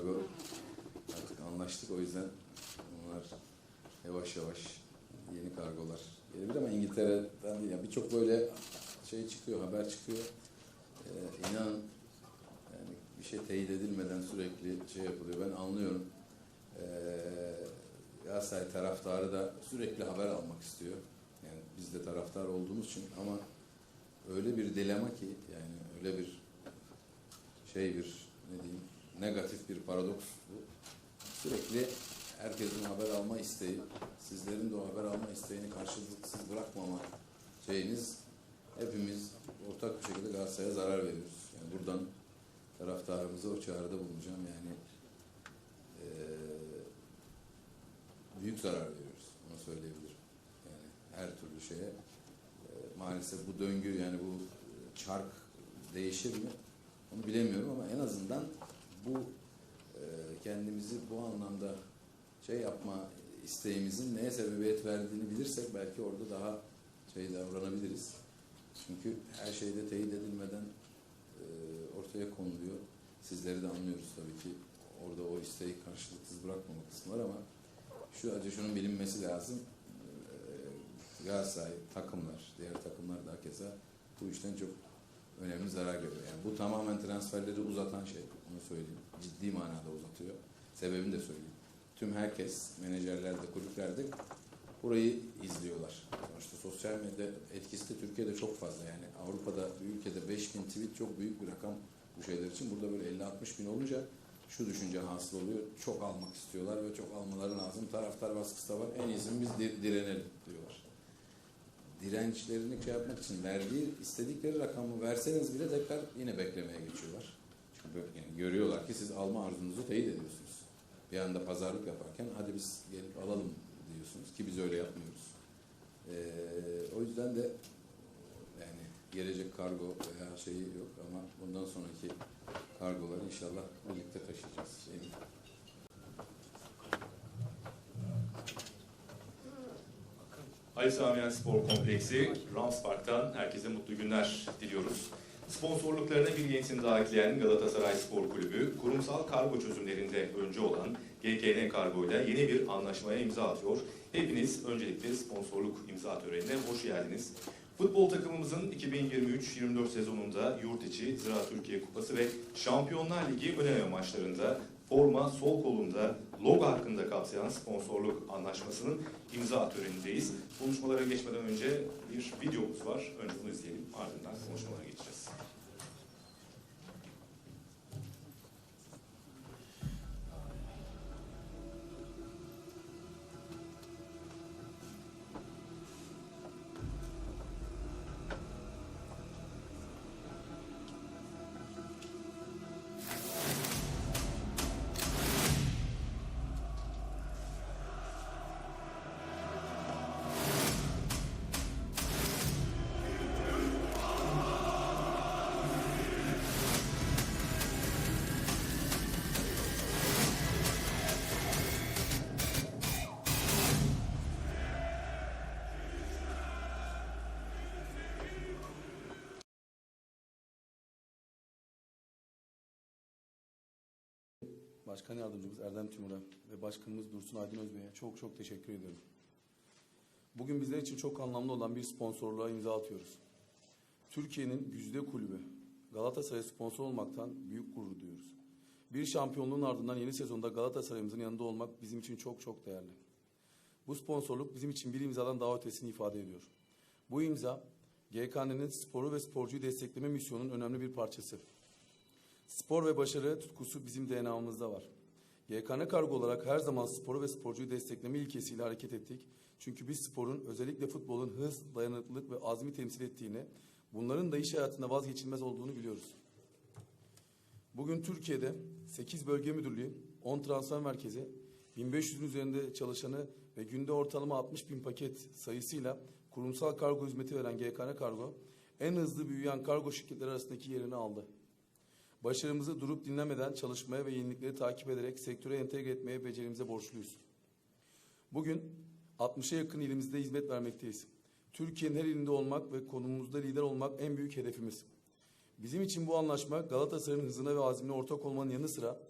kargo artık anlaştık. O yüzden onlar yavaş yavaş yeni kargolar gelebilir ama İngiltere'den değil. Yani birçok böyle şey çıkıyor, haber çıkıyor. Ee, inanın yani bir şey teyit edilmeden sürekli şey yapılıyor. Ben anlıyorum. Ee, Galatasaray taraftarı da sürekli haber almak istiyor. Yani biz de taraftar olduğumuz için ama öyle bir dilema ki yani öyle bir şey bir ne diyeyim negatif bir paradoks bu. Sürekli herkesin haber alma isteği, sizlerin de o haber alma isteğini karşılıksız bırakmama şeyiniz hepimiz ortak bir şekilde Galatasaray'a zarar veriyoruz. Yani buradan taraftarımıza o çağrıda bulunacağım. Yani eee, büyük zarar veriyoruz. Onu söyleyebilirim. Yani her türlü şeye. Eee, maalesef bu döngü yani bu çark değişir mi? Onu bilemiyorum ama en azından bu eee, kendimizi bu anlamda şey yapma isteğimizin neye sebebiyet verdiğini bilirsek belki orada daha şey davranabiliriz. Çünkü her şeyde teyit edilmeden eee, ortaya konuluyor. Sizleri de anlıyoruz tabii ki. Orada o isteği karşılıksız bırakmama kısmı var ama şu acı şunun bilinmesi lazım. Eee, Galatasaray takımlar, diğer takımlar da keza bu işten çok önemli zarar görüyor. Yani bu tamamen transferleri uzatan şey. Onu söyleyeyim. Ciddi manada uzatıyor. Sebebini de söyleyeyim. Tüm herkes, menajerler de, kulüpler de burayı izliyorlar. Sonuçta sosyal medya etkisi de Türkiye'de çok fazla. Yani Avrupa'da ülkede 5000 tweet çok büyük bir rakam bu şeyler için. Burada böyle 50-60 bin olunca şu düşünce hasıl oluyor. Çok almak istiyorlar ve çok almaları lazım. Taraftar baskısı da var. En iyisi biz di- direnelim diyorlar. Dirençlerini şey yapmak için verdiği, istedikleri rakamı verseniz bile tekrar yine beklemeye geçiyorlar. Çünkü yani görüyorlar ki siz alma arzunuzu teyit ediyorsunuz. Bir anda pazarlık yaparken hadi biz gelip alalım diyorsunuz ki biz öyle yapmıyoruz. Ee, o yüzden de yani gelecek kargo veya şeyi yok ama bundan sonraki kargoları inşallah birlikte taşıyacağız. Eminim. Ali Sami Yen Spor Kompleksi, Rams Park'tan herkese mutlu günler diliyoruz. Sponsorluklarına bir yenisini daha ekleyen Galatasaray Spor Kulübü, kurumsal kargo çözümlerinde önce olan GKN Kargo ile yeni bir anlaşmaya imza atıyor. Hepiniz öncelikle sponsorluk imza törenine hoş geldiniz. Futbol takımımızın 2023-24 sezonunda yurt içi Zira Türkiye Kupası ve Şampiyonlar Ligi öneme maçlarında forma sol kolunda logo hakkında kapsayan sponsorluk anlaşmasının imza törenindeyiz. Konuşmalara geçmeden önce bir videomuz var. Önce bunu izleyelim. Ardından konuşmalara geçeceğiz. Başkan Yardımcımız Erdem Timur'a ve Başkanımız Dursun Aydın Özbey'e çok çok teşekkür ediyorum. Bugün bizler için çok anlamlı olan bir sponsorluğa imza atıyoruz. Türkiye'nin güzide kulübü Galatasaray sponsor olmaktan büyük gurur duyuyoruz. Bir şampiyonluğun ardından yeni sezonda Galatasaray'ımızın yanında olmak bizim için çok çok değerli. Bu sponsorluk bizim için bir imzadan daha ötesini ifade ediyor. Bu imza GKN'nin sporu ve sporcuyu destekleme misyonunun önemli bir parçası. Spor ve başarı tutkusu bizim DNA'mızda var. YKN Kargo olarak her zaman sporu ve sporcuyu destekleme ilkesiyle hareket ettik. Çünkü biz sporun özellikle futbolun hız, dayanıklılık ve azmi temsil ettiğini, bunların da iş hayatında vazgeçilmez olduğunu biliyoruz. Bugün Türkiye'de 8 bölge müdürlüğü, 10 transfer merkezi, 1500'ün üzerinde çalışanı ve günde ortalama 60 bin paket sayısıyla kurumsal kargo hizmeti veren GKN Kargo, en hızlı büyüyen kargo şirketleri arasındaki yerini aldı. Başarımızı durup dinlemeden çalışmaya ve yenilikleri takip ederek sektöre entegre etmeye becerimize borçluyuz. Bugün 60'a yakın ilimizde hizmet vermekteyiz. Türkiye'nin her ilinde olmak ve konumumuzda lider olmak en büyük hedefimiz. Bizim için bu anlaşma Galatasaray'ın hızına ve azmine ortak olmanın yanı sıra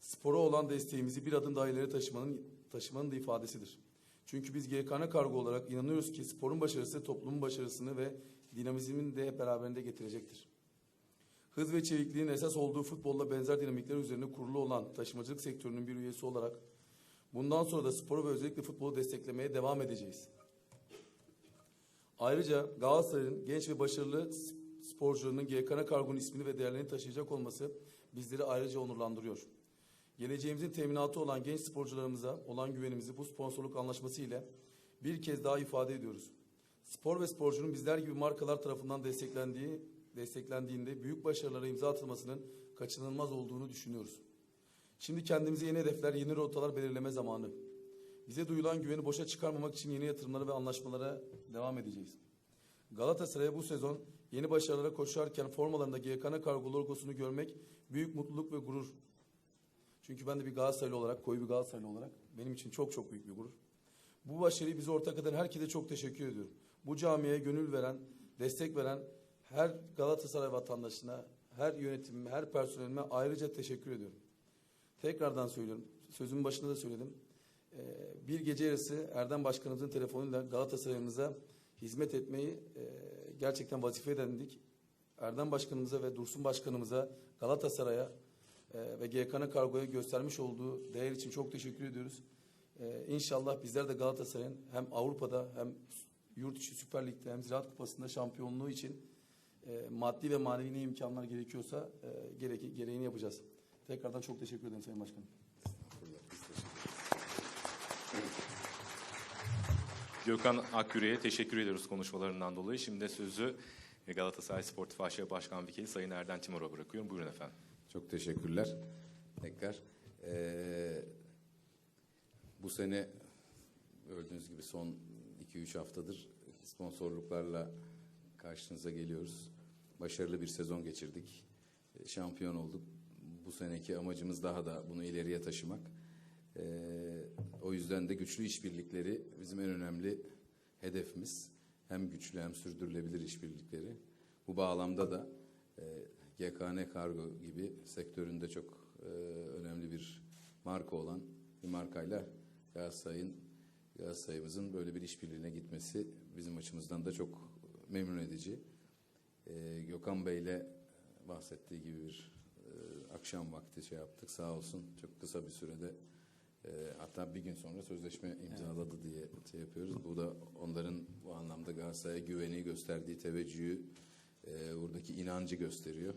spora olan desteğimizi bir adım daha ileri taşımanın, taşımanın da ifadesidir. Çünkü biz GKN Kargo olarak inanıyoruz ki sporun başarısı toplumun başarısını ve dinamizmin de beraberinde getirecektir. Hız ve çevikliğin esas olduğu futbolla benzer dinamikler üzerine kurulu olan taşımacılık sektörünün bir üyesi olarak bundan sonra da sporu ve özellikle futbolu desteklemeye devam edeceğiz. Ayrıca Galatasaray'ın genç ve başarılı sporcularının GKN Kargo'nun ismini ve değerlerini taşıyacak olması bizleri ayrıca onurlandırıyor. Geleceğimizin teminatı olan genç sporcularımıza olan güvenimizi bu sponsorluk anlaşması ile bir kez daha ifade ediyoruz. Spor ve sporcunun bizler gibi markalar tarafından desteklendiği desteklendiğinde büyük başarılara imza atılmasının kaçınılmaz olduğunu düşünüyoruz. Şimdi kendimize yeni hedefler, yeni rotalar belirleme zamanı. Bize duyulan güveni boşa çıkarmamak için yeni yatırımlara ve anlaşmalara devam edeceğiz. Galatasaray'a bu sezon yeni başarılara koşarken formalarında GKN Kargo logosunu görmek büyük mutluluk ve gurur. Çünkü ben de bir Galatasaraylı olarak, koyu bir Galatasaraylı olarak benim için çok çok büyük bir gurur. Bu başarıyı bize ortak eden herkese çok teşekkür ediyorum. Bu camiye gönül veren, destek veren her Galatasaray vatandaşına, her yönetimime, her personelime ayrıca teşekkür ediyorum. Tekrardan söylüyorum. Sözümün başında da söyledim. Ee, bir gece yarısı Erdem Başkanımızın telefonuyla Galatasaray'ımıza hizmet etmeyi e, gerçekten vazife edindik. Erdem Başkanımıza ve Dursun Başkanımıza Galatasaray'a e, ve GKN Kargo'ya göstermiş olduğu değer için çok teşekkür ediyoruz. E, inşallah bizler de Galatasaray'ın hem Avrupa'da hem yurt içi Süper Lig'de hem Ziraat Kupası'nda şampiyonluğu için e, maddi ve manevi ne imkanlar gerekiyorsa e, gereki, gereğini yapacağız. Tekrardan çok teşekkür ederim Sayın Başkanım. Gökhan Akgüre'ye teşekkür ediyoruz konuşmalarından dolayı. Şimdi de sözü Galatasaray Sportif AŞ Başkan Vekili Sayın Erden Timur'a bırakıyorum. Buyurun efendim. Çok teşekkürler. Tekrar. Ee, bu sene gördüğünüz gibi son 2-3 haftadır sponsorluklarla karşınıza geliyoruz. Başarılı bir sezon geçirdik. Ee, Şampiyon olduk. Bu seneki amacımız daha da bunu ileriye taşımak. Ee, o yüzden de güçlü işbirlikleri bizim en önemli hedefimiz. Hem güçlü hem sürdürülebilir işbirlikleri. Bu bağlamda da e, GKN Kargo gibi sektöründe çok e, önemli bir marka olan bir markayla Galatasaray'ın Galatasaray'ımızın böyle bir işbirliğine gitmesi bizim açımızdan da çok memnun edici. E, Gökhan Bey'le bahsettiği gibi bir e, akşam vakti şey yaptık sağ olsun çok kısa bir sürede e, hatta bir gün sonra sözleşme imzaladı diye şey yapıyoruz. Bu da onların bu anlamda Galatasaray'a güveni gösterdiği teveccühü e, buradaki inancı gösteriyor.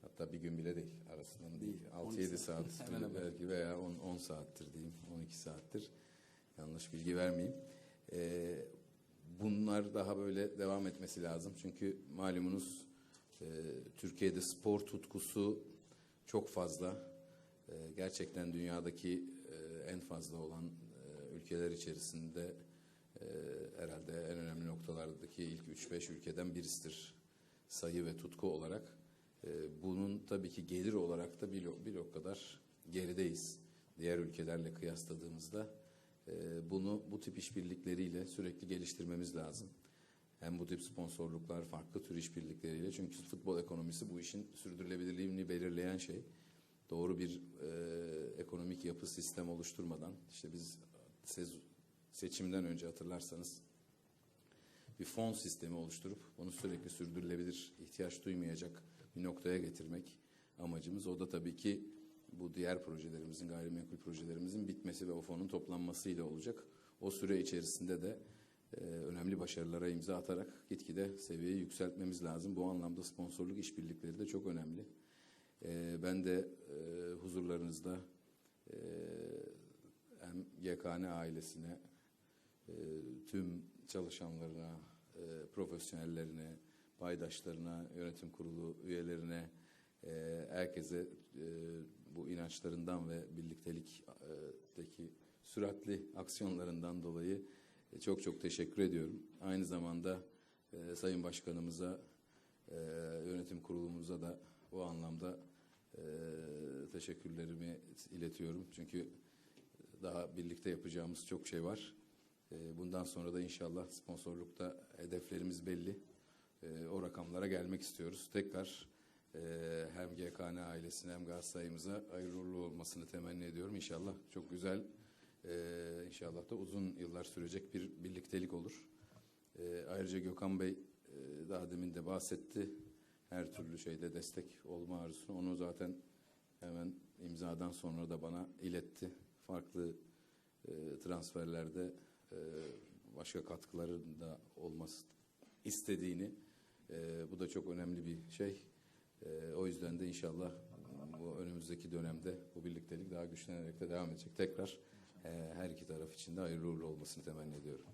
Hatta bir gün bile değil arasından değil. Değil, 6-7 12 saat Hemen hemen. belki veya 10, 10 saattir diyeyim 12 saattir. Yanlış bilgi vermeyeyim. E, bunlar daha böyle devam etmesi lazım. Çünkü malumunuz e, Türkiye'de spor tutkusu çok fazla. E, gerçekten dünyadaki e, en fazla olan e, ülkeler içerisinde e, herhalde en önemli noktalardaki ilk 3-5 ülkeden birisidir sayı ve tutku olarak. E, bunun tabii ki gelir olarak da bir, bir kadar gerideyiz. Diğer ülkelerle kıyasladığımızda bunu bu tip işbirlikleriyle sürekli geliştirmemiz lazım. Hem bu tip sponsorluklar, farklı tür işbirlikleriyle. Çünkü futbol ekonomisi bu işin sürdürülebilirliğini belirleyen şey. Doğru bir e, ekonomik yapı sistem oluşturmadan, işte biz seçimden önce hatırlarsanız bir fon sistemi oluşturup bunu sürekli sürdürülebilir, ihtiyaç duymayacak bir noktaya getirmek amacımız. O da tabii ki bu diğer projelerimizin, gayrimenkul projelerimizin bitmesi ve o fonun toplanmasıyla olacak. O süre içerisinde de e, önemli başarılara imza atarak gitgide seviyeyi yükseltmemiz lazım. Bu anlamda sponsorluk işbirlikleri de çok önemli. E, ben de e, huzurlarınızda e, hem GKN ailesine, e, tüm çalışanlarına, e, profesyonellerine, paydaşlarına, yönetim kurulu üyelerine, e, herkese e, bu inançlarından ve birliktelikteki süratli aksiyonlarından dolayı e, çok çok teşekkür ediyorum. Aynı zamanda e, Sayın Başkanımıza, e, yönetim kurulumuza da bu anlamda teşekkürlerimi iletiyorum. Çünkü daha birlikte yapacağımız çok şey var. Bundan sonra da inşallah sponsorlukta hedeflerimiz belli. O rakamlara gelmek istiyoruz. Tekrar Ee, hem GKN ailesine hem Galatasaray'ımıza hayırlı olmasını temenni ediyorum. İnşallah çok güzel, e, inşallah da uzun yıllar sürecek bir birliktelik olur. Ee, ayrıca Gökhan Bey e, daha demin de bahsetti. Her türlü şeyde destek olma arzusunu. Onu zaten hemen imzadan sonra da bana iletti. Farklı e, transferlerde e, başka katkıların da olması istediğini. E, bu da çok önemli bir şey. E, o yüzden de inşallah bu önümüzdeki dönemde bu birliktelik daha güçlenerek de devam edecek. Tekrar e, her iki taraf için de hayırlı uğurlu olmasını temenni ediyorum.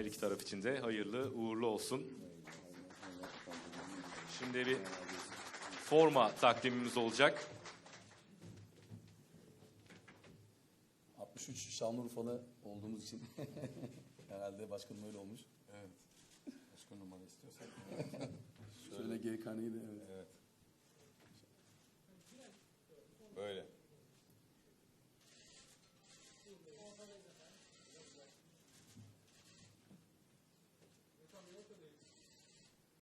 Her iki taraf için de hayırlı, uğurlu olsun. Şimdi bir forma takdimimiz olacak. 63 Şanlıurfalı olduğumuz için herhalde başkanım öyle olmuş. Evet. Başka numara istiyorsan. Şöyle GKN'yi evet. evet. Böyle.